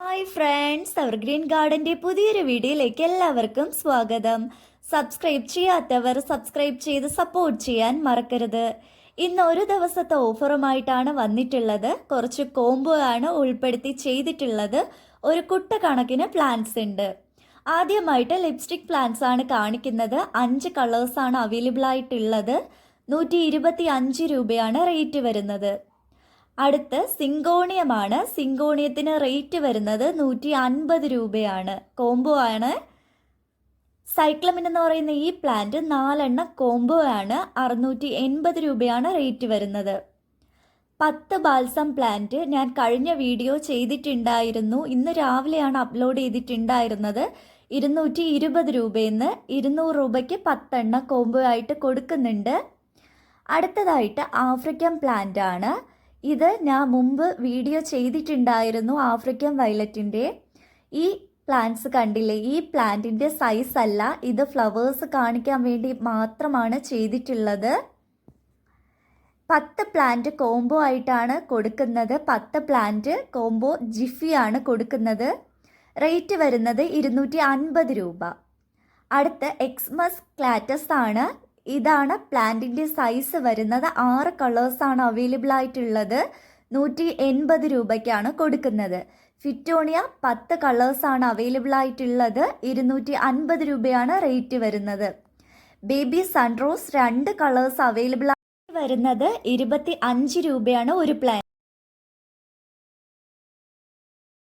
Hi friends our green ഗാർഡന്റെ പുതിയൊരു വീഡിയോയിലേക്ക് എല്ലാവർക്കും സ്വാഗതം. സബ്സ്ക്രൈബ് ചെയ്യാത്തവർ സബ്സ്ക്രൈബ് ചെയ്ത് സപ്പോർട്ട് ചെയ്യാൻ മറക്കരുത്. ഇന്ന് ഒരു ദിവസത്തെ ഓഫറുമായിട്ടാണ് വന്നിട്ടുള്ളത്. കുറച്ച് കോംബോ ആണ് ഉൾപ്പെടുത്തി ചെയ്തിട്ടുള്ളത്. ഒരു കുട്ട കണക്കിന് പ്ലാന്റ്സ് ഉണ്ട്. ആദ്യമായിട്ട് ലിപ്സ്റ്റിക് പ്ലാന്റ്സ് ആണ് കാണിക്കുന്നത്. അഞ്ച് കളേഴ്സാണ് അവൈലബിൾ ആയിട്ടുള്ളത്. നൂറ്റി ഇരുപത്തി അഞ്ച് രൂപയാണ് റേറ്റ് വരുന്നത്. അടുത്ത് സിങ്കോണിയമാണ്. സിങ്കോണിയത്തിന് റേറ്റ് വരുന്നത് നൂറ്റി അൻപത് രൂപയാണ്. കോംബോ ആണ്. സൈക്ലമിൻ എന്ന് പറയുന്ന ഈ പ്ലാന്റ് നാലെണ്ണം കോംബോ ആണ്. അറുന്നൂറ്റി എൺപത് രൂപയാണ് റേറ്റ് വരുന്നത്. പത്ത് ബാൽസം പ്ലാന്റ് ഞാൻ കഴിഞ്ഞ വീഡിയോ ചെയ്തിട്ടുണ്ടായിരുന്നു. ഇന്ന് രാവിലെയാണ് അപ്ലോഡ് ചെയ്തിട്ടുണ്ടായിരുന്നത്. ഇരുന്നൂറ്റി ഇരുപത് രൂപയെന്ന് ഇരുന്നൂറ് രൂപയ്ക്ക് പത്തെണ്ണം കോംബോ ആയിട്ട് കൊടുക്കുന്നുണ്ട്. അടുത്തതായിട്ട് ആഫ്രിക്കൻ പ്ലാന്റ് ആണ്. ഇത് ഞാൻ മുമ്പ് വീഡിയോ ചെയ്തിട്ടുണ്ടായിരുന്നു ആഫ്രിക്കൻ വയലറ്റിന്റെ. ഈ പ്ലാന്റ്സ് കണ്ടില്ലേ? ഈ പ്ലാന്റിന്റെ സൈസ് അല്ല. ഇത് ഫ്ലവേഴ്സ് കാണിക്കാൻ വേണ്ടി മാത്രമാണ് ചെയ്തിട്ടുള്ളത്. പത്ത് പ്ലാന്റ് കോംബോ ആയിട്ടാണ് കൊടുക്കുന്നത്. പത്ത് പ്ലാന്റ് കോംബോ ജിഫിയാണ് കൊടുക്കുന്നത്. റേറ്റ് വരുന്നത് ഇരുന്നൂറ്റി അൻപത് രൂപ. അടുത്ത് എക്സ്മസ് ക്ലാറ്റസ് ആണ് ഇതാണ് പ്ലാന്റിന്റെ സൈസ് വരുന്നത് ആറ് കളേഴ്സാണ് അവൈലബിൾ ആയിട്ടുള്ളത്. നൂറ്റി എൺപത് രൂപയ്ക്കാണ് കൊടുക്കുന്നത്. ഫിറ്റോണിയ പത്ത് കളേഴ്സാണ് അവൈലബിൾ ആയിട്ടുള്ളത്. ഇരുന്നൂറ്റി അൻപത് രൂപയാണ് റേറ്റ് വരുന്നത്. ബേബി സൺറോസ് രണ്ട് കളേഴ്സ് അവൈലബിൾ ആയി വരുന്നത് ഇരുപത്തി അഞ്ച് രൂപയാണ് ഒരു പ്ലാൻ